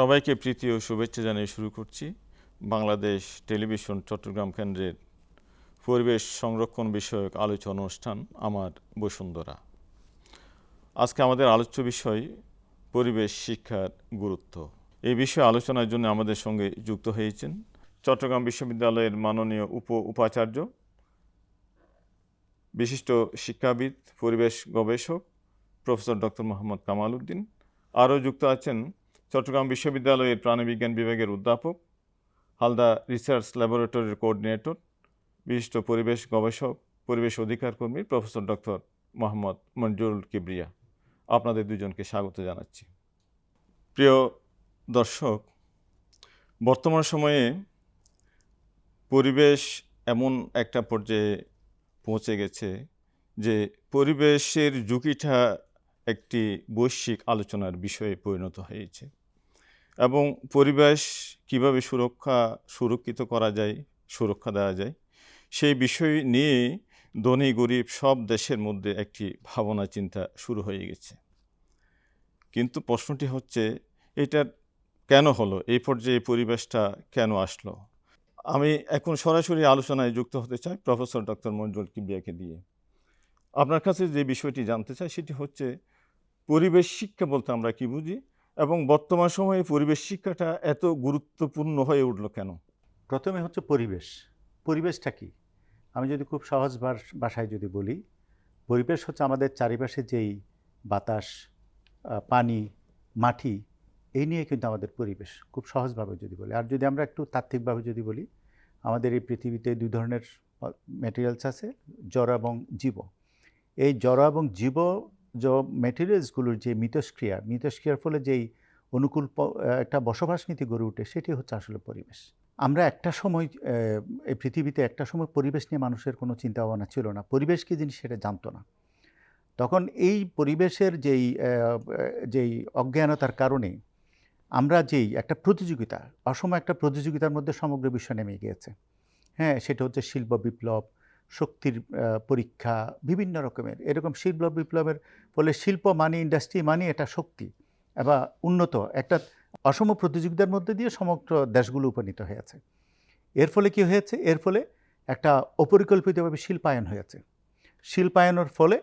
সবাইকে প্রীতি ও শুভেচ্ছা জানিয়ে শুরু করছি। বাংলাদেশ টেলিভিশন চট্টগ্রাম কেন্দ্রের পরিবেশ সংরক্ষণ বিষয়ক আলোচনা অনুষ্ঠান আমার বসুন্ধরা। আজকে আমাদের আলোচ্য বিষয় পরিবেশ শিক্ষার গুরুত্ব। এই বিষয়ে আলোচনার জন্য আমাদের সঙ্গে যুক্ত হয়েছেন চট্টগ্রাম বিশ্ববিদ্যালয়ের মাননীয় উপ উপাচার্য, বিশিষ্ট শিক্ষাবিদ, পরিবেশ গবেষক প্রফেসর ডক্টর মোহাম্মদ কামাল উদ্দিন। আরও যুক্ত আছেন চট্টগ্রাম বিশ্ববিদ্যালয়ের প্রাণীবিজ্ঞান বিভাগের অধ্যাপক, হালদা রিসার্চ ল্যাবরেটরির কোঅর্ডিনেটর, বিশিষ্ট পরিবেশ গবেষক, পরিবেশ অধিকার কর্মী প্রফেসর ডক্টর মোহাম্মদ মঞ্জুরুল কিবরিয়া। আপনাদের দুজনকে স্বাগত জানাচ্ছি। প্রিয় দর্শক, বর্তমান সময়ে পরিবেশ এমন একটা পর্যায়ে পৌঁছে গেছে যে পরিবেশের ঝুঁকিটা একটি বৈশ্বিক আলোচনার বিষয়ে পরিণত হয়েছে। এবং পরিবেশ কীভাবে সুরক্ষা সুরক্ষিত করা যায়, সুরক্ষা দেওয়া যায়, সেই বিষয় নিয়ে ধনী, গরিব সব দেশের মধ্যে একটি ভাবনা, চিন্তা শুরু হয়ে গেছে। কিন্তু প্রশ্নটি হচ্ছে এটা কেন হলো? এই পর্যায়ে পরিবেশটা কেন আসলো? আমি এখন সরাসরি আলোচনায় যুক্ত হতে চাই প্রফেসর ডক্টর মঞ্জুল কিবিয়াকে দিয়ে। আপনার কাছে যে বিষয়টি জানতে চাই, সেটি হচ্ছে, পরিবেশ শিক্ষা বলতে আমরা কি বুঝি? এবং বর্তমান সময়ে পরিবেশ শিক্ষাটা এত গুরুত্বপূর্ণ হয়ে উঠল কেন? প্রথমে হচ্ছে পরিবেশ। পরিবেশটা কি? আমি যদি খুব সহজ ভাষ- ভাষায় যদি বলি, পরিবেশ হচ্ছে আমাদের চারিপাশে যেই বাতাস পানি, মাটি, এই নিয়ে কিন্তু আমাদের পরিবেশ, খুব সহজভাবে যদি বলি। আর যদি আমরা একটু তাত্ত্বিকভাবে যদি বলি, আমাদের এই পৃথিবীতে দুই ধরনের ম্যাটেরিয়ালস আছে, জড় এবং জীব। এই জড় এবং জীব যে ম্যাটেরিয়ালসগুলোর যে মিথস্ক্রিয়া, মিথস্ক্রিয়ার ফলে যেই অনুকূল একটা বসবাস নীতি গড়ে ওঠে সেটি হচ্ছে আসলে পরিবেশ। আমরা একটা সময় এই পৃথিবীতে একটা সময় পরিবেশ নিয়ে মানুষের কোনো চিন্তা ভাবনা ছিল না। পরিবেশ কি জিনিস সেটা জানতো না। তখন এই পরিবেশের যেই যেই অজ্ঞানতার কারণে আমরা যেই একটা প্রতিযোগিতা, অসময় একটা প্রতিযোগিতার মধ্যে সমগ্র বিশ্ব নেমে গিয়েছে। হ্যাঁ সেটা হচ্ছে শিল্প বিপ্লব শক্তির পরীক্ষা, বিভিন্ন রকমের। এরকম শিল্প বিপ্লবের ফলে শিল্প মানি, ইন্ডাস্ট্রি মানি এটা শক্তি এবং উন্নত, একটা অসম প্রতিযোগিতার মধ্যে দিয়ে সমগ্র দেশগুলো উপনীত হয়েছে এর ফলে কি হয়েছে? এর ফলে একটা অপরিকল্পিতভাবে শিল্পায়ন হয়েছে। শিল্পায়নের ফলে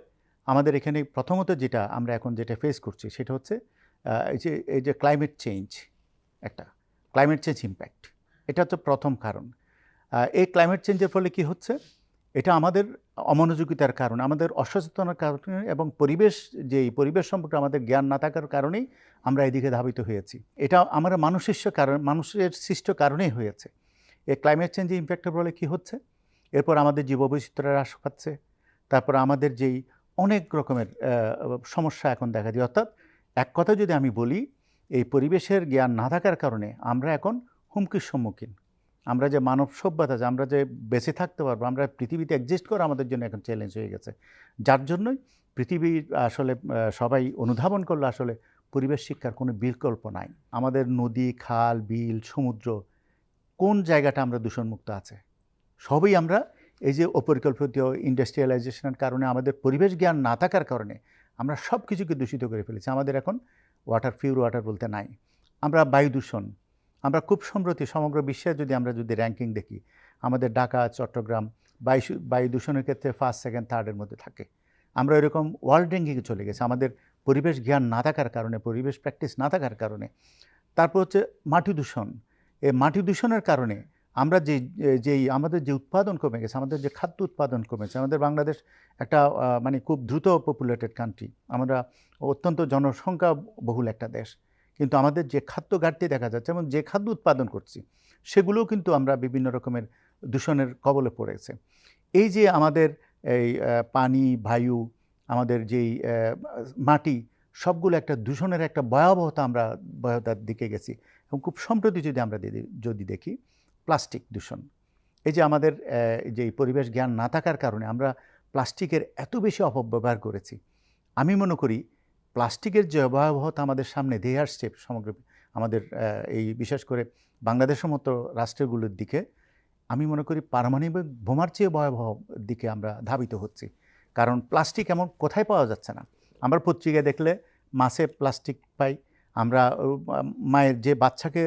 আমাদের এখানে প্রথমত যেটা আমরা এখন যেটা ফেস করছি সেটা হচ্ছে এই যে এই যে ক্লাইমেট চেঞ্জ একটা ক্লাইমেট চেঞ্জ ইম্প্যাক্ট এটা হচ্ছে প্রথম কারণ। এই ক্লাইমেট চেঞ্জের ফলে কি হচ্ছে? এটা আমাদের অমনোযোগিতার কারণে, আমাদের অসচেতনার কারণে এবং পরিবেশ যেই পরিবেশ সম্পর্কে আমাদের জ্ঞান না থাকার কারণেই আমরা এদিকে ধাবিত হয়েছি। এটা আমরা মানুষের কারণ, মানুষের সৃষ্ট কারণেই হয়েছে। এই ক্লাইমেট চেঞ্জে ইম্প্যাক্টের ফলে কী হচ্ছে? এরপর আমাদের জীববৈচিত্র্য হ্রাস পাচ্ছে। তারপর আমাদের যেই অনেক রকমের সমস্যা এখন দেখা যায়। অর্থাৎ এক কথা যদি আমি বলি, এই পরিবেশের জ্ঞান না থাকার কারণে আমরা এখন হুমকির সম্মুখীন। আমরা যে মানব সভ্যতা, যে আমরা যে বেঁচে থাকতে পারব, আমরা পৃথিবীতে এক্সিস্ট করা আমাদের জন্য এখন চ্যালেঞ্জ হয়ে গেছে। যার জন্যই পৃথিবী আসলে সবাই অনুধাবন করল আসলে পরিবেশ শিক্ষার কোনো বিকল্প নাই। আমাদের নদী, খাল, বিল, সমুদ্র, কোন জায়গাটা আমরা দূষণমুক্ত আছে? সবই আমরা এই যে অপরিকল্পিত ইন্ডাস্ট্রিয়ালাইজেশনের কারণে, আমাদের পরিবেশ জ্ঞান না থাকার কারণে আমরা সব কিছুকে দূষিত করে ফেলেছি। আমাদের এখন ওয়াটার পিওর ওয়াটার বলতে নাই। আমরা বায়ু দূষণ আমরা খুব সম্প্রতি সমগ্র বিশ্বে যদি আমরা যদি র্যাঙ্কিং দেখি, আমাদের ঢাকা, চট্টগ্রাম বায়ু বায়ু দূষণের ক্ষেত্রে ফার্স্ট সেকেন্ড থার্ডের মধ্যে থাকে। আমরা এরকম ওয়ার্ল্ড র্যাঙ্কিংয়ে চলে গেছি। আমাদের পরিবেশ জ্ঞান না থাকার কারণে, পরিবেশ প্র্যাকটিস না থাকার কারণে। তারপর হচ্ছে মাটি দূষণ। এই মাটি দূষণের কারণে আমরা যে, যেই, আমাদের যে উৎপাদন কমে গেছে, আমাদের যে খাদ্য উৎপাদন কমেছে, আমাদের বাংলাদেশ একটা মানে খুব দ্রুত পপুলেটেড কান্ট্রি আমরা অত্যন্ত জনসংখ্যা বহুল একটা দেশ। কিন্তু আমাদের যে খাদ্য ঘাটতি দেখা যাচ্ছে এবং যে খাদ্য উৎপাদন করছি, সেগুলোও কিন্তু আমরা বিভিন্ন রকমের দূষণের কবলে পড়েছে। এই যে আমাদের এই পানি, বায়ু, আমাদের যেই মাটি, সবগুলো একটা দূষণের একটা ভয়াবহতা আমরা, ভয়াবহতার দিকে গেছি এবং খুব সম্প্রতি যদি আমরা যদি- দেখি, প্লাস্টিক দূষণ। এই যে আমাদের যে পরিবেশ জ্ঞান না থাকার কারণে আমরা প্লাস্টিকের এত বেশি অপব্যবহার করেছি। আমি মনে করি প্লাস্টিকের যে ভয়াবহতা আমাদের সামনে দিয়ে আসছে সমগ্র, আমাদের এই বিশেষ করে বাংলাদেশের মতো রাষ্ট্রগুলোর দিকে, আমি মনে করি পারমাণবিক বোমার চেয়ে ভয়াবহ দিকে আমরা ধাবিত হচ্ছি। কারণ প্লাস্টিক এমন কোথায় পাওয়া যাচ্ছে না। আমরা পত্রিকায় দেখলে মাছে প্লাস্টিক পাই, আমরা মায়ের যে বাচ্চাকে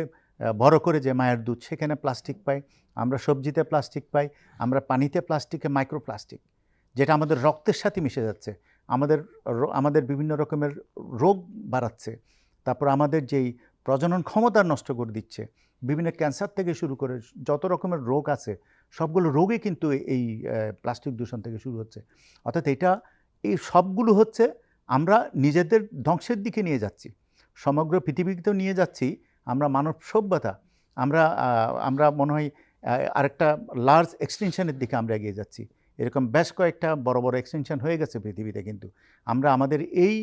বড় করে যে মায়ের দুধ সেখানে প্লাস্টিক পাই, আমরা সবজিতে প্লাস্টিক পাই, আমরা পানিতে প্লাস্টিকে, মাইক্রোপ্লাস্টিক, যেটা আমাদের রক্তের সাথে মিশে যাচ্ছে। আমাদের আমাদের বিভিন্ন রকমের রোগ বাড়াচ্ছে। তারপর আমাদের যেই প্রজনন ক্ষমতা নষ্ট করে দিচ্ছে, বিভিন্ন ক্যান্সার থেকে শুরু করে যত রকমের রোগ আছে, সবগুলো রোগই কিন্তু এই প্লাস্টিক দূষণ থেকে শুরু হচ্ছে। অর্থাৎ এটা, এই সবগুলো হচ্ছে আমরা নিজেদের ধ্বংসের দিকে নিয়ে যাচ্ছি। সমগ্র পৃথিবীকেও নিয়ে যাচ্ছি আমরা মানব সভ্যতা। আমরা আমরা মনে হয় আরেকটা লার্জ এক্সটেনশনের দিকে আমরা এগিয়ে যাচ্ছি। এরকম বেশ কয়েকটা বড় বড় এক্সটেনশন হয়ে গেছে পৃথিবীতে কিন্তু। আমরা আমাদের এই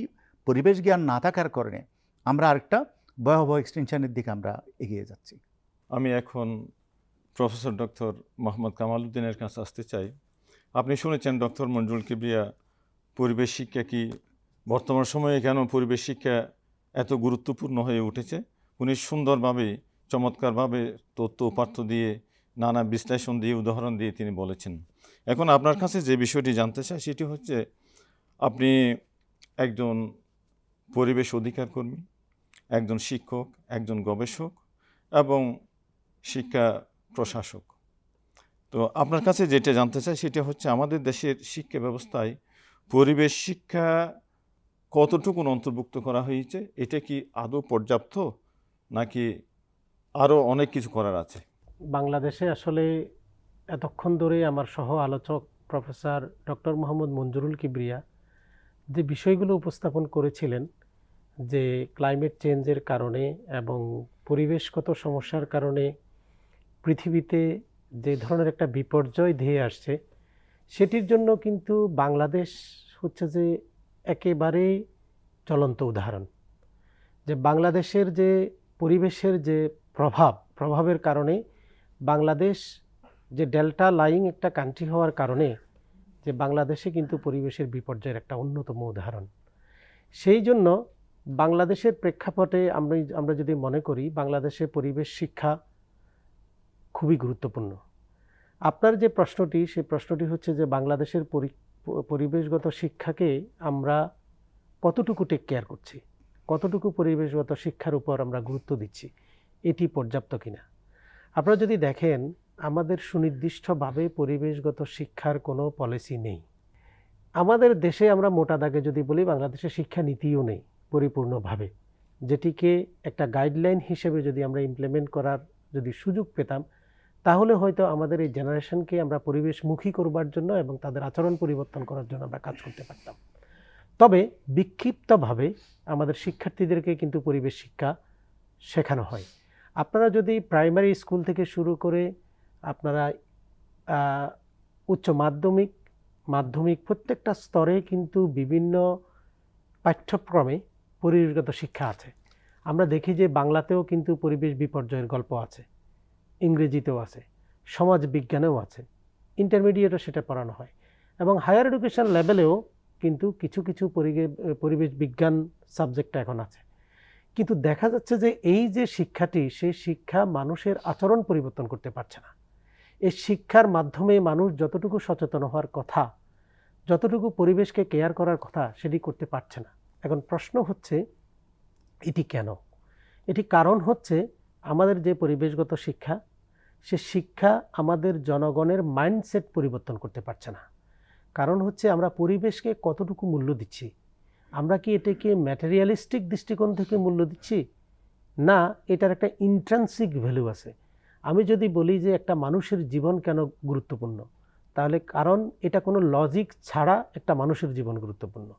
পরিবেশ জ্ঞান না থাকার কারণে আমরা আরেকটা ভয়াবহ এক্সটেনশনের দিকে আমরা এগিয়ে যাচ্ছি। আমি এখন প্রফেসর ডক্টর মোহাম্মদ কামাল উদ্দিনের কাছে আসতে চাই। আপনি শুনেছেন ডক্টর মঞ্জুল কিবরিয়া, পরিবেশ শিক্ষা কি বর্তমান সময়ে কেন পরিবেশ শিক্ষা এত গুরুত্বপূর্ণ হয়ে উঠেছে? উনি সুন্দরভাবে, চমৎকারভাবে তথ্য উপাত্ত দিয়ে নানা বিশ্লেষণ দিয়ে, উদাহরণ দিয়ে তিনি বলেছেন। এখন আপনার কাছে যে বিষয়টি জানতে চাই সেটি হচ্ছে আপনি একজন পরিবেশ অধিকার কর্মী একজন শিক্ষক একজন গবেষক এবং শিক্ষা প্রশাসক। তো আপনার কাছে যেটা জানতে চাই সেটা হচ্ছে আমাদের দেশের শিক্ষা ব্যবস্থায় পরিবেশ শিক্ষা কতটুকু অন্তর্ভুক্ত করা হয়েছে এটা কি আদৌ পর্যাপ্ত নাকি আরও অনেক কিছু করার আছে? বাংলাদেশে আসলে এতক্ষণ ধরে আমার সহ আলোচক প্রফেসর ডক্টর মোহাম্মদ মঞ্জুরুল কিবরিয়া যে বিষয়গুলো উপস্থাপন করেছিলেন যে ক্লাইমেট চেঞ্জের কারণে এবং পরিবেশগত সমস্যার কারণে পৃথিবীতে যে ধরনের একটা বিপর্যয় ধেয়ে আসছে, সেটির জন্য কিন্তু বাংলাদেশ হচ্ছে যে একেবারেই চলন্ত উদাহরণ। যে বাংলাদেশের যে পরিবেশের যে প্রভাব, প্রভাবের কারণে বাংলাদেশ যে ডেল্টা লাইং একটা কান্ট্রি হওয়ার কারণে যে বাংলাদেশে কিন্তু পরিবেশের বিপর্যয়ের একটা অন্যতম উদাহরণ। সেই জন্য বাংলাদেশের প্রেক্ষাপটে আমরা আমরা যদি মনে করি বাংলাদেশে পরিবেশ শিক্ষা খুবই গুরুত্বপূর্ণ। আপনার যে প্রশ্নটি, সেই প্রশ্নটি হচ্ছে যে বাংলাদেশের পরি- পরিবেশগত শিক্ষাকে আমরা কতটুকু টেক কেয়ার করছি? কতটুকু পরিবেশগত শিক্ষার উপর আমরা গুরুত্ব দিচ্ছি? এটি পর্যাপ্ত কিনা? আপনারা যদি দেখেন আমাদের সুনির্দিষ্টভাবে পরিবেশগত শিক্ষার কোনো পলিসি নেই। আমাদের দেশে আমরা মোটা দাগে যদি বলি, বাংলাদেশে শিক্ষা নীতিও নেই পরিপূর্ণভাবে। যেটিকে একটা গাইডলাইন হিসেবে যদি আমরা ইমপ্লিমেন্ট করার যদি সুযোগ পেতাম, তাহলে হয়তো আমাদের এই জেনারেশনকে আমরা পরিবেশমুখী করবার জন্য এবং তাদের আচরণ পরিবর্তন করার জন্য আমরা কাজ করতে পারতাম। তবে বিক্ষিপ্তভাবে আমাদের শিক্ষার্থীদেরকে কিন্তু পরিবেশ শিক্ষা শেখানো হয়। আপনারা যদি প্রাইমারি স্কুল থেকে শুরু করে আপনারা উচ্চ মাধ্যমিক মাধ্যমিক প্রত্যেকটা স্তরে কিন্তু বিভিন্ন পাঠ্যক্রমে পরিবেশগত শিক্ষা আছে। আমরা দেখি যে বাংলাতেও কিন্তু পরিবেশ বিপর্যয়ের গল্প আছে, ইংরেজিতেও আছে, সমাজ বিজ্ঞানেও আছে ইন্টারমিডিয়েটও সেটা পড়ানো হয় এবং হায়ার এডুকেশন লেভেলেও কিন্তু কিছু কিছু পরিবেশ বিজ্ঞান সাবজেক্টটা এখন আছে। কিন্তু দেখা যাচ্ছে যে এই যে শিক্ষাটি, সেই শিক্ষা মানুষের আচরণ পরিবর্তন করতে পারছে না। এই শিক্ষার মাধ্যমে মানুষ যতটুকু সচেতন হওয়ার কথা, যতটুকু পরিবেশকে কেয়ার করার কথা সেটি করতে পারছে না। এখন প্রশ্ন হচ্ছে, এটি কেন? এটি কারণ হচ্ছে আমাদের যে পরিবেশগত শিক্ষা, সে শিক্ষা আমাদের জনগণের মাইন্ডসেট পরিবর্তন করতে পারছে না। কারণ হচ্ছে আমরা পরিবেশকে কতটুকু মূল্য দিচ্ছি? আমরা কি এটাকে ম্যাটেরিয়ালিস্টিক দৃষ্টিকোণ থেকে মূল্য দিচ্ছি? না, এটার একটা ইন্ট্রান্সিক ভ্যালু আছে। আমি যদি বলি যে একটা মানুষের জীবন কেন গুরুত্বপূর্ণ, তাহলে কারণ এটা কোনো লজিক ছাড়া একটা মানুষের জীবন গুরুত্বপূর্ণ।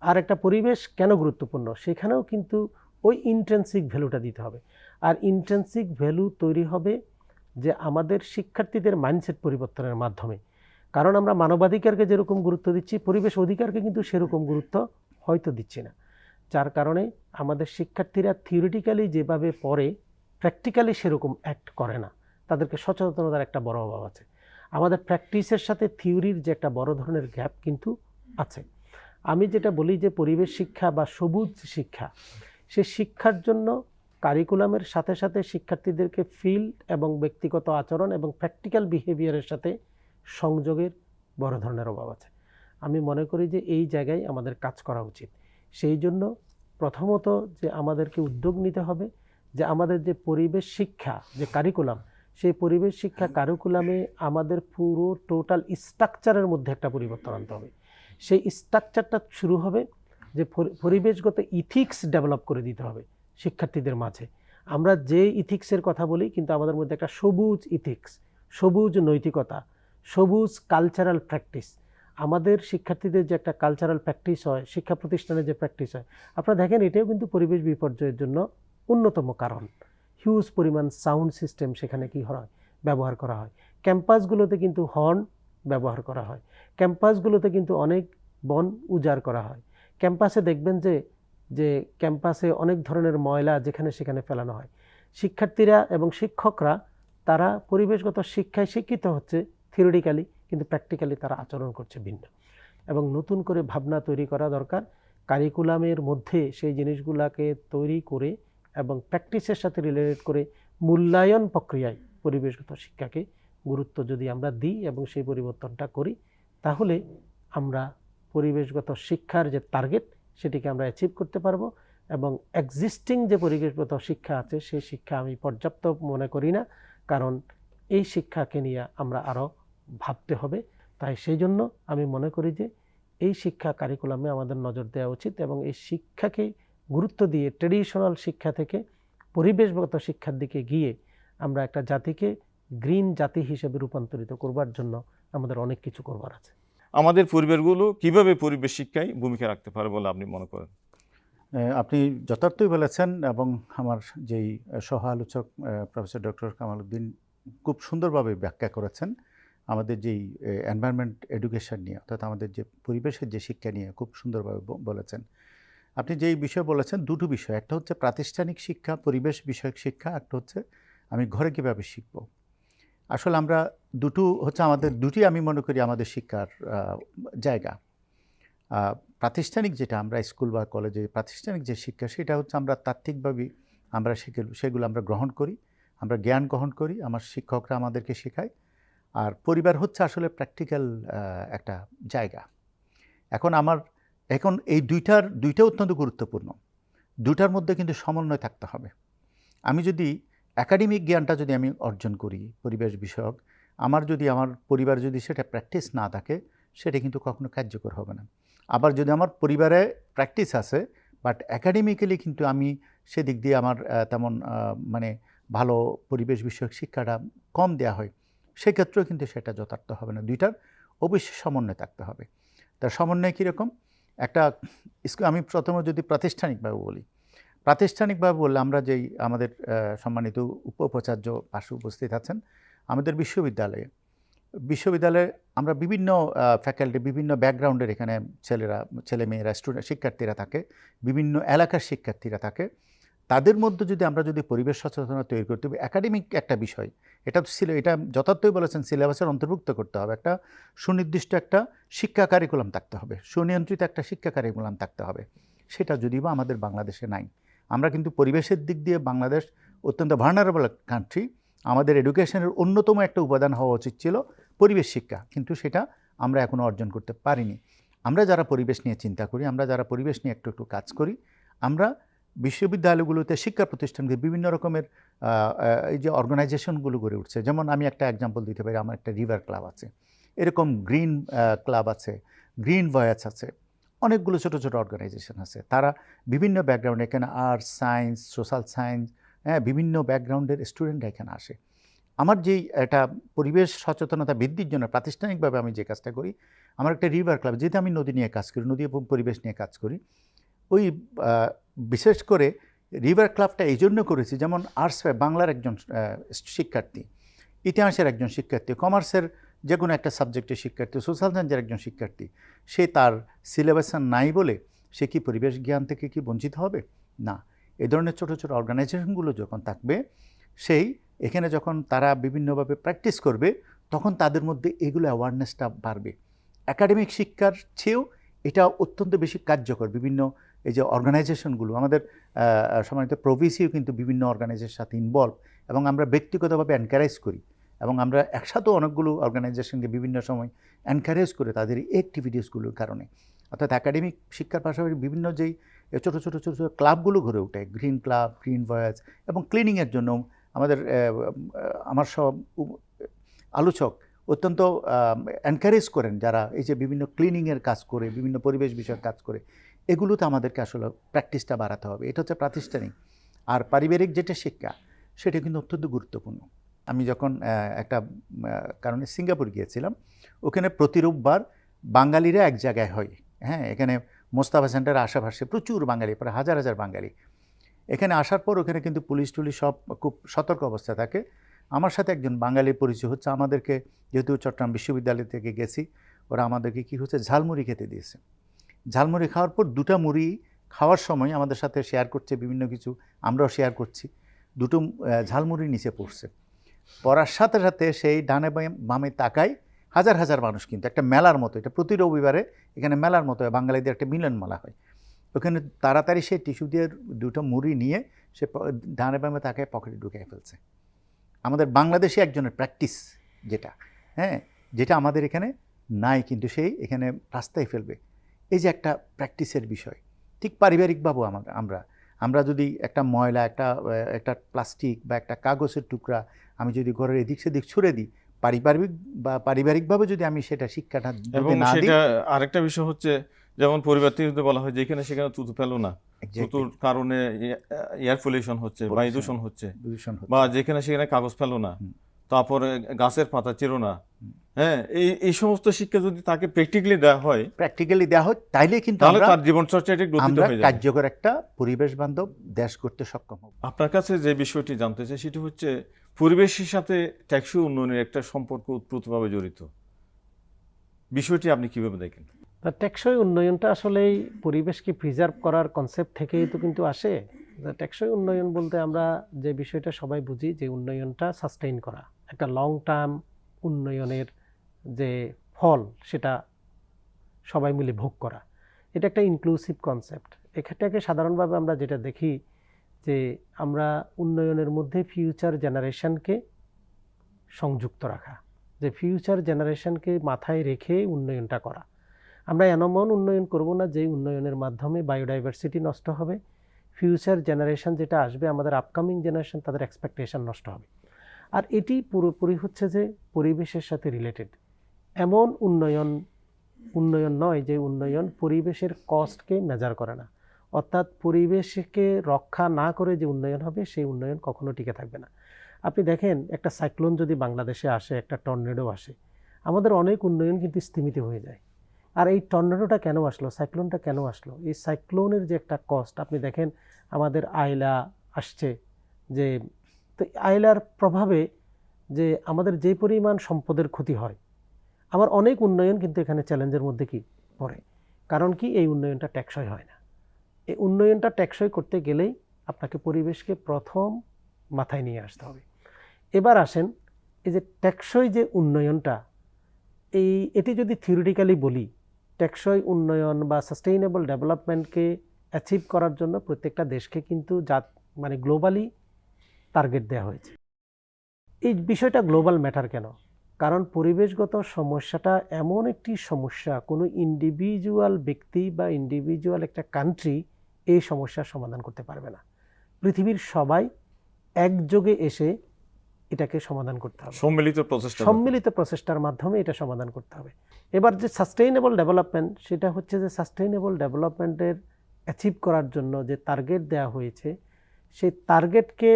আর একটা পরিবেশ কেন গুরুত্বপূর্ণ, সেখানেও কিন্তু ওই ইন্ট্রেন্সিক ভ্যালুটা দিতে হবে। আর ইন্ট্রেন্সিক ভ্যালু তৈরি হবে যে আমাদের শিক্ষার্থীদের মাইন্ডসেট পরিবর্তনের মাধ্যমে। কারণ আমরা মানবাধিকারকে যেরকম গুরুত্ব দিচ্ছি, পরিবেশ অধিকারকে কিন্তু সেরকম গুরুত্ব হয়তো দিচ্ছি না। যার কারণে আমাদের শিক্ষার্থীরা থিওরিটিক্যালি যেভাবে পড়ে প্র্যাকটিক্যালি সেরকম অ্যাক্ট করে না। তাদেরকে সচেতনতার একটা বড় অভাব আছে। আমাদের প্র্যাকটিসের সাথে থিওরির যে একটা বড় ধরনের গ্যাপ কিন্তু আছে। আমি যেটা বলি যে পরিবেশ শিক্ষা বা সবুজ শিক্ষা, সে শিক্ষার জন্য কারিকুলামের সাথে সাথে শিক্ষার্থীদেরকে ফিল্ড এবং ব্যক্তিগত আচরণ এবং প্র্যাকটিক্যাল বিহেভিয়ারের সাথে সংযোগের বড় ধরনের অভাব আছে। আমি মনে করি যে এই জায়গায় আমাদের কাজ করা উচিত। সেই জন্য প্রথমত যে আমাদেরকে উদ্যোগ নিতে হবে যে আমাদের যে পরিবেশ শিক্ষা, যে কারিকুলাম সেই পরিবেশ শিক্ষা কারিকুলামে আমাদের পুরো টোটাল স্ট্রাকচারের মধ্যে একটা পরিবর্তন আনতে হবে। সেই স্ট্রাকচারটা শুরু হবে যে পরিবেশগত ইথিক্স ডেভেলপ করে দিতে হবে শিক্ষার্থীদের মাঝে। আমরা যে ইথিক্সের কথা বলি, কিন্তু আমাদের মধ্যে একটা সবুজ ইথিক্স সবুজ নৈতিকতা, সবুজ কালচারাল প্র্যাকটিস আমাদের শিক্ষার্থীদের যে একটা কালচারাল প্র্যাকটিস হয়, শিক্ষা প্রতিষ্ঠানে যে প্র্যাকটিস হয়, আপনারা দেখেন এটাও কিন্তু পরিবেশ বিপর্যয়ের জন্য অন্যতম কারণ। হিউজ পরিমাণ সাউন্ড সিস্টেম সেখানে কি হয়? ব্যবহার করা হয়। ক্যাম্পাসগুলোতে কিন্তু হর্ন ব্যবহার করা হয়। ক্যাম্পাসগুলোতে কিন্তু অনেক বন উজাড় করা হয়। ক্যাম্পাসে দেখবেন যে যে ক্যাম্পাসে অনেক ধরনের ময়লা যেখানে সেখানে ফেলানো হয়। শিক্ষার্থীরা এবং শিক্ষকরা, তারা পরিবেশগত শিক্ষায় শিক্ষিত হচ্ছে থিওরিটিক্যালি কিন্তু প্র্যাকটিক্যালি তারা আচরণ করছে ভিন্ন। এবং নতুন করে ভাবনা তৈরি করা দরকার। কারিকুলামের মধ্যে সেই জিনিসগুলোকে তৈরি করে এবং প্র্যাকটিসের সাথে রিলেটেড করে মূল্যায়ন প্রক্রিয়ায় পরিবেশগত শিক্ষাকে গুরুত্ব যদি আমরা দিই এবং সেই পরিবর্তনটা করি, তাহলে আমরা পরিবেশগত শিক্ষার যে টার্গেট সেটিকে আমরা অ্যাচিভ করতে পারব এবং এক্সিস্টিং যে পরিবেশগত শিক্ষা আছে, সেই শিক্ষা আমি পর্যাপ্ত মনে করি না। কারণ এই শিক্ষাকে নিয়ে আমরা আরও ভাবতে হবে। তাই সেই জন্য আমি মনে করি যে এই শিক্ষা কারিকুলামে আমাদের নজর দেওয়া উচিত এবং এই শিক্ষাকে গুরুত্ব দিয়ে ট্রেডিশনাল শিক্ষা থেকে পরিবেশগত শিক্ষার দিকে গিয়ে আমরা একটা জাতিকে গ্রিন জাতি হিসেবে রূপান্তরিত করবার জন্য আমাদের অনেক কিছু করবার আছে। আমাদের পরিবারগুলো কীভাবে পরিবেশ শিক্ষায় ভূমিকা রাখতে পারে বলে আপনি মনে করেন? আপনি যথার্থই বলেছেন এবং আমার যেই সহ আলোচক প্রফেসর ডক্টর কামাল উদ্দিন খুব সুন্দরভাবে ব্যাখ্যা করেছেন। আমাদের যেই এনভায়রনমেন্ট এডুকেশন নিয়ে অর্থাৎ আমাদের যে পরিবেশের যে শিক্ষা নিয়ে খুব সুন্দরভাবে বলেছেন। আপনি যেই বিষয় বলেছেন, দুটো বিষয়। একটা হচ্ছে প্রাতিষ্ঠানিক শিক্ষা, পরিবেশ বিষয়ক শিক্ষা, একটা হচ্ছে আমি ঘরে কীভাবে শিখব। আসলে আমরা দুটো হচ্ছে আমাদের, দুটি আমি মনে করি আমাদের শিক্ষার জায়গা। প্রাতিষ্ঠানিক যেটা আমরা স্কুল বা কলেজে, প্রাতিষ্ঠানিক যে শিক্ষা, সেটা হচ্ছে আমরা তাত্ত্বিকভাবে আমরা সেগুলো সেগুলো আমরা গ্রহণ করি। আমরা জ্ঞান গ্রহণ করি, আমার শিক্ষকরা আমাদেরকে শেখায়। আর পরিবার হচ্ছে আসলে প্র্যাকটিক্যাল একটা জায়গা। এখন আমার এখন এই দুইটার দুইটা অত্যন্ত গুরুত্বপূর্ণ। দুটার মধ্যে কিন্তু সমন্বয় থাকতে হবে। আমি যদি একাডেমিক জ্ঞানটা যদি আমি অর্জন করি, পরিবেশ বিষয়ক, আমার যদি, আমার পরিবার যদি সেটা প্র্যাকটিস না থাকে, সেটা কিন্তু কখনো কার্যকর হবে না। আবার যদি আমার পরিবারে প্র্যাকটিস আছে বাট একাডেমিক্যালি কিন্তু আমি সেদিক দিয়ে আমার তেমন মানে ভালো পরিবেশ বিষয়ক শিক্ষাটা কম দেওয়া হয়, সেক্ষেত্রেও কিন্তু সেটা যথার্থ হবে না। দুইটার অবশ্যই সমন্বয় থাকতে হবে। তার সমন্বয় কীরকম? একটা আমি প্রথমে যদি প্রাতিষ্ঠানিকভাবে বলি, প্রাতিষ্ঠানিকভাবে বললে আমরা যেই আমাদের সম্মানিত উপ উপাচার্য পাশে উপস্থিত আছেন, আমাদের বিশ্ববিদ্যালয়ে বিশ্ববিদ্যালয়ে আমরা বিভিন্ন ফ্যাকাল্টি বিভিন্ন ব্যাকগ্রাউন্ডের এখানে ছেলেরা, ছেলেমেয়েরা, স্টুডেন্ট, শিক্ষার্থীরা থাকে, বিভিন্ন এলাকার শিক্ষার্থীরা থাকে তাদের মধ্যে যদি আমরা যদি পরিবেশ সচেতনতা তৈরি করতে হবে একাডেমিক একটা বিষয়, এটা তো ছিল এটা যথার্থই বলেছেন সিলেবাসের অন্তর্ভুক্ত করতে হবে। একটা সুনির্দিষ্ট একটা শিক্ষা কারিকুলাম থাকতে হবে, সুনিয়ন্ত্রিত একটা শিক্ষা কারিকুলাম থাকতে হবে। সেটা যদি বা আমাদের বাংলাদেশে নাই। আমরা কিন্তু পরিবেশের দিক দিয়ে বাংলাদেশ অত্যন্ত ভার্নারেবল কান্ট্রি আমাদের এডুকেশনের অন্যতম একটা উপাদান হওয়া উচিত ছিল পরিবেশ শিক্ষা। কিন্তু সেটা আমরা এখনও অর্জন করতে পারিনি। আমরা যারা পরিবেশ নিয়ে চিন্তা করি, আমরা যারা পরিবেশ নিয়ে একটু একটু কাজ করি, আমরা বিশ্ববিদ্যালয়গুলোতে শিক্ষা প্রতিষ্ঠানকে বিভিন্ন রকমের এই যে অর্গানাইজেশনগুলো গড়ে উঠছে। যেমন আমি একটা এক্সাম্পল দিতে পারি, আমার একটা রিভার ক্লাব আছে। এরকম গ্রিন ক্লাব আছে গ্রিন ভয়েস আছে, অনেকগুলো ছোট ছোট অর্গানাইজেশন আছে। তারা বিভিন্ন ব্যাকগ্রাউন্ড এখানে আর্টস সায়েন্স সোশ্যাল সায়েন্স হ্যাঁ বিভিন্ন ব্যাকগ্রাউন্ডের স্টুডেন্টরা এখানে আসে। আমার যেই একটা পরিবেশ সচেতনতা বৃদ্ধির জন্য প্রাতিষ্ঠানিকভাবে আমি যে কাজটা করি, আমার একটা রিভার ক্লাব যেহেতু আমি নদী নিয়ে কাজ করি, নদী এবং পরিবেশ নিয়ে কাজ করি ওই বিশেষ করে রিভার ক্লাবটা এই জন্য করেছি, যেমন আর্টস বাংলার একজন শিক্ষার্থী, ইতিহাসের একজন শিক্ষার্থী কমার্সের যে কোনো একটা সাবজেক্টের শিক্ষার্থী সোশ্যাল সায়েন্সের একজন শিক্ষার্থী, সে তার সিলেবাস নাই বলে সে কি পরিবেশ জ্ঞান থেকে কি বঞ্চিত হবে? না। এ ধরনের ছোটো ছোটো অর্গানাইজেশনগুলো যখন থাকবে, সেই এখানে যখন তারা বিভিন্নভাবে প্র্যাকটিস করবে, তখন তাদের মধ্যে এগুলো অ্যাওয়ারনেসটা বাড়বে। একাডেমিক শিক্ষার চেয়েও এটা অত্যন্ত বেশি কার্যকর বিভিন্ন এই যে অর্গানাইজেশনগুলো, আমাদের সম্মানিত প্রভিসিও কিন্তু বিভিন্ন অর্গানাইজেশনের সাথে ইনভলভ এবং আমরা ব্যক্তিগতভাবে এনকারেজ করি এবং আমরা একসাথেও অনেকগুলো অর্গানাইজেশনকে বিভিন্ন সময় এনকারেজ করে তাদের অ্যাক্টিভিটিসগুলোর কারণে। অর্থাৎ একাডেমিক শিক্ষার পাশাপাশি বিভিন্ন যেই ছোটো ছোটো ছোটো ছোটো ক্লাবগুলো গড়ে ওঠে গ্রিন ক্লাব গ্রিন ভয়েস এবং ক্লিনিংয়ের জন্য আমাদের আমার সব আলোচক অত্যন্ত এনকারেজ করেন যারা এই যে বিভিন্ন ক্লিনিংয়ের কাজ করে, বিভিন্ন পরিবেশ বিষয়ক কাজ করে। এগুলোতে আমাদেরকে আসলে প্র্যাকটিসটা বাড়াতে হবে। এটা হচ্ছে প্রাতিষ্ঠানিক। আর পারিবারিক যেটা শিক্ষা, সেটা কিন্তু অত্যন্ত গুরুত্বপূর্ণ। আমি যখন একটা কারণে সিঙ্গাপুর গিয়েছিলাম, ওখানে প্রতি রোববার বাঙালিরা এক জায়গায় হয়। হ্যাঁ এখানে মোস্তাফা সেন্টার আশেপাশে প্রচুর বাঙালি, প্রায় হাজার হাজার বাঙালি। এখানে আসার পর ওখানে কিন্তু পুলিশ টুলিশ সব খুব সতর্ক অবস্থায় থাকে। আমার সাথে একজন বাঙালির পরিচয় হচ্ছে, আমাদেরকে যেহেতু চট্টগ্রাম বিশ্ববিদ্যালয় থেকে গেছি, ওরা আমাদেরকে কি হচ্ছে, ঝালমুড়ি খেতে দিয়েছে। ঝালমুড়ি খাওয়ার পর দুটা মুড়ি খাওয়ার সময় আমাদের সাথে শেয়ার করছে বিভিন্ন কিছু আমরাও শেয়ার করছি। দুটো ঝালমুড়ি নিচে পড়ছে। পড়ার সাথে সাথে সেই ডানে বামে- তাকায় হাজার হাজার মানুষ কিন্তু একটা মেলার মতো। এটা প্রতি রবিবারে এখানে মেলার মতো হয়, বাঙালিদের একটা মিলন মেলা হয়। ওখানে তাড়াতাড়ি সে টিস্যু দিয়ে দুটো মুড়ি নিয়ে সে ডানে বামে তাকায় পকেটে ঢুকিয়ে ফেলছে। আমাদের বাংলাদেশে একজনের প্র্যাকটিস যেটা হ্যাঁ? যেটা আমাদের এখানে নাই কিন্তু সেই এখানে রাস্তায় ফেলবে। এই যে একটা প্র্যাকটিসের বিষয় ঠিক পারিবারিকভাবেও আমাদের আমরা আমরা যদি একটা ময়লা একটা একটা প্লাস্টিক বা একটা কাগজের টুকরা আমি যদি ঘরের এদিক সেদিক ছুড়ে দিই পারিবারিক বা পারিবারিকভাবে যদি আমি সেটা শিক্ষাটা যদি না দিই আরেকটা বিষয় হচ্ছে যেমন পরিবার থেকে যদি বলা হয় যেখানে সেখানে তুতু ফেলো না তুতুর কারণে এয়ার পলিউশন হচ্ছে বায়ু দূষণ হচ্ছে দূষণ বা যেখানে সেখানে কাগজ ফেলো না তারপরে গাছের পাতা চিরো না। হ্যাঁ এই এই সমস্ত শিক্ষা যদি তাকে প্র্যাকটিক্যালি দেওয়া হয় প্র্যাকটিক্যালি দেওয়া হয় তাইলে কিন্তু তাহলে আমরা তার জীবন চর্চাটা আমরা হয়ে যাবে। কার্যকর একটা পরিবেশ বান্ধব দেশ করতে সক্ষম হব। আপনার কাছে যে বিষয়টি জানতে চাই সেটি হচ্ছে পরিবেশের সাথে টেকসই উন্নয়নের একটা সম্পর্ক উৎপ্রুতভাবে জড়িত। বিষয়টি আপনি কীভাবে দেখেন? তা টেকসই উন্নয়নটা আসলেই পরিবেশকে প্রিজার্ভ করার কনসেপ্ট থেকেই তো কিন্তু আসে। যে টেকসই উন্নয়ন বলতে আমরা যে বিষয়টা সবাই বুঝি যে উন্নয়নটা সাস্টেইন করা। একটা লং টার্ম উন্নয়নের যে ফল সেটা সবাই মিলে ভোগ করা। এটা একটা ইনক্লুসিভ কনসেপ্ট এখানটাকে সাধারণভাবে আমরা যেটা দেখি যে আমরা উন্নয়নের মধ্যে ফিউচার জেনারেশনকে সংযুক্ত রাখা। যে ফিউচার জেনারেশনকে মাথায় রেখে উন্নয়নটা করা। আমরা এমন উন্নয়ন করব না যে উন্নয়নের মাধ্যমে বায়োডাইভার্সিটি নষ্ট হবে। ফিউচার জেনারেশন যেটা আসবে, আমাদের আপকামিং জেনারেশন তাদের এক্সপেকটেশন নষ্ট হবে। আর এটি পুরোপুরি হচ্ছে যে পরিবেশের সাথে রিলেটেড এমন উন্নয়ন উন্নয়ন নয় যে উন্নয়ন পরিবেশের কস্টকে মেজার করে না। অর্থাৎ পরিবেশকে রক্ষা না করে যে উন্নয়ন হবে, সেই উন্নয়ন কখনো টিকে থাকবে না। আপনি দেখেন, একটা সাইক্লোন যদি বাংলাদেশে আসে, একটা টর্নেডো আসে, আমাদের অনেক উন্নয়ন কিন্তু স্থিমিত হয়ে যায়। আর এই টর্নেডোটা কেন আসলো সাইক্লোনটা কেন আসলো? এই সাইক্লোনের যে একটা কস্ট আপনি দেখেন, আমাদের আয়লা আসছে যে, তো আয়লার প্রভাবে যে আমাদের যে পরিমাণ সম্পদের ক্ষতি হয় আমার অনেক উন্নয়ন কিন্তু এখানে চ্যালেঞ্জের মধ্যে কি? পড়ে। কারণ কি? এই উন্নয়নটা টেকসই হয় না। এই উন্নয়নটা টেকসই করতে গেলেই আপনাকে পরিবেশকে প্রথম মাথায় নিয়ে আসতে হবে। এবার আসেন, এই যে টেকসই যে উন্নয়নটা, এই, এটি যদি থিওরিটিক্যালি বলি, টেকসই উন্নয়ন বা সাস্টেইনেবল ডেভেলপমেন্টকে অ্যাচিভ করার জন্য প্রত্যেকটা দেশকে কিন্তু জাত মানে গ্লোবালি টার্গেট দেওয়া হয়েছে। এই বিষয়টা গ্লোবাল ম্যাটার কেন? কারণ পরিবেশগত সমস্যাটা এমন একটি সমস্যা কোনো ইন্ডিভিজুয়াল ব্যক্তি বা ইন্ডিভিজুয়াল একটা কান্ট্রি এই সমস্যার সমাধান করতে পারবে না। পৃথিবীর সবাই একযোগে এসে এটাকে সমাধান করতে হবে। সম্মিলিত প্রচেষ্টা সম্মিলিত প্রচেষ্টার মাধ্যমে এটা সমাধান করতে হবে। এবার যে সাস্টেইনেবল ডেভেলপমেন্ট সেটা হচ্ছে যে সাস্টেইনেবল ডেভেলপমেন্টের অ্যাচিভ করার জন্য যে টার্গেট দেওয়া হয়েছে সেই টার্গেটকে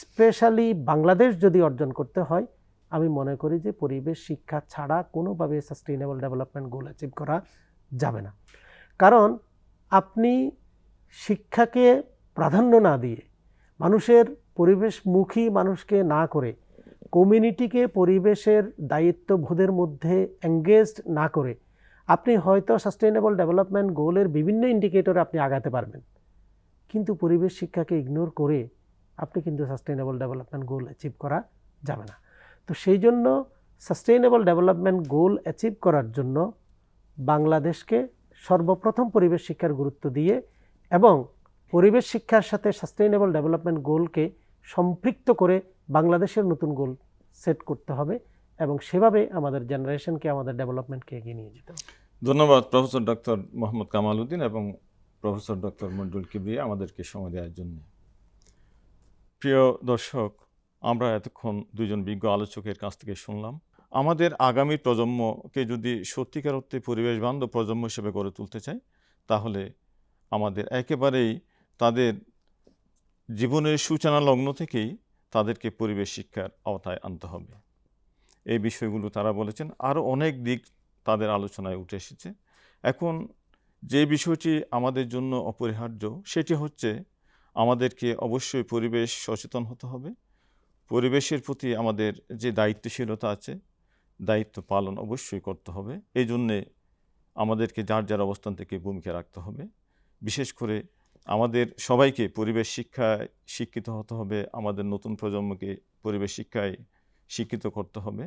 স্পেশালি বাংলাদেশ যদি অর্জন করতে হয় আমি মনে করি যে পরিবেশ শিক্ষা ছাড়া কোনোভাবে সাস্টেইনেবল ডেভেলপমেন্ট গোল অ্যাচিভ করা যাবে না। কারণ আপনি শিক্ষাকে প্রাধান্য না দিয়ে মানুষের পরিবেশমুখী মানুষকে না করে কমিউনিটিকে পরিবেশের দায়িত্ববোধের মধ্যে এঙ্গেজড না করে আপনি হয়তো সাস্টেইনেবল ডেভেলপমেন্ট গোলের বিভিন্ন ইন্ডিকেটরে আপনি আগাতে পারবেন। কিন্তু পরিবেশ শিক্ষাকে ইগনোর করে আপনি কিন্তু সাস্টেইনেবল ডেভেলপমেন্ট গোল অ্যাচিভ করা যাবে না। তো সেই জন্য সাস্টেইনেবল ডেভেলপমেন্ট গোল অ্যাচিভ করার জন্য বাংলাদেশকে সর্বপ্রথম পরিবেশ শিক্ষার গুরুত্ব দিয়ে এবং পরিবেশ শিক্ষার সাথে সাস্টেইনেবল ডেভেলপমেন্ট গোলকে সম্পৃক্ত করে বাংলাদেশের নতুন গোল সেট করতে হবে এবং সেভাবে আমাদের জেনারেশনকে আমাদের ডেভেলপমেন্টকে এগিয়ে নিয়ে যেতে হবে। ধন্যবাদ প্রফেসর ডক্টর মোহাম্মদ কামাল উদ্দিন এবং প্রফেসর ডক্টর মন্ডুল কিবরিয়া আমাদেরকে সময় দেওয়ার জন্য। প্রিয় দর্শক আমরা এতক্ষণ দুজন বিজ্ঞ আলোচকের কাছ থেকে শুনলাম। আমাদের আগামী প্রজন্মকে যদি সত্যিকার অর্থে পরিবেশ বান্ধব প্রজন্ম হিসেবে গড়ে তুলতে চাই তাহলে আমাদের একেবারেই তাদের জীবনের সূচনা লগ্ন থেকেই তাদেরকে পরিবেশ শিক্ষার আওতায় আনতে হবে। এই বিষয়গুলো তারা বলেছেন। আরও অনেক দিক তাদের আলোচনায় উঠে এসেছে। এখন যে বিষয়টি আমাদের জন্য অপরিহার্য, সেটি হচ্ছে আমাদেরকে অবশ্যই পরিবেশ সচেতন হতে হবে। পরিবেশের প্রতি আমাদের যে দায়িত্বশীলতা আছে, দায়িত্ব পালন অবশ্যই করতে হবে। এই জন্যে আমাদেরকে যার যার অবস্থান থেকে ভূমিকা রাখতে হবে। বিশেষ করে আমাদের সবাইকে পরিবেশ শিক্ষায় শিক্ষিত হতে হবে, আমাদের নতুন প্রজন্মকে পরিবেশ শিক্ষায় শিক্ষিত করতে হবে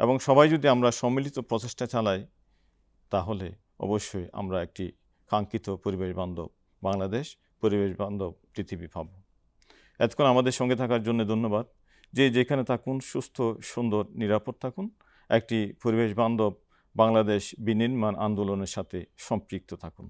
এবং সবাই যদি আমরা সম্মিলিত প্রচেষ্টা চালাই, তাহলে অবশ্যই আমরা একটি কাঙ্ক্ষিত পরিবেশ বান্ধব বাংলাদেশ, পরিবেশ বান্ধব পৃথিবী পাব। এতক্ষণ আমাদের সঙ্গে থাকার জন্য ধন্যবাদ। যে যেখানে থাকুন, সুস্থ, সুন্দর, নিরাপদ থাকুন। একটি পরিবেশ বান্ধব বাংলাদেশ বিনির্মাণ আন্দোলনের সাথে সম্পৃক্ত থাকুন।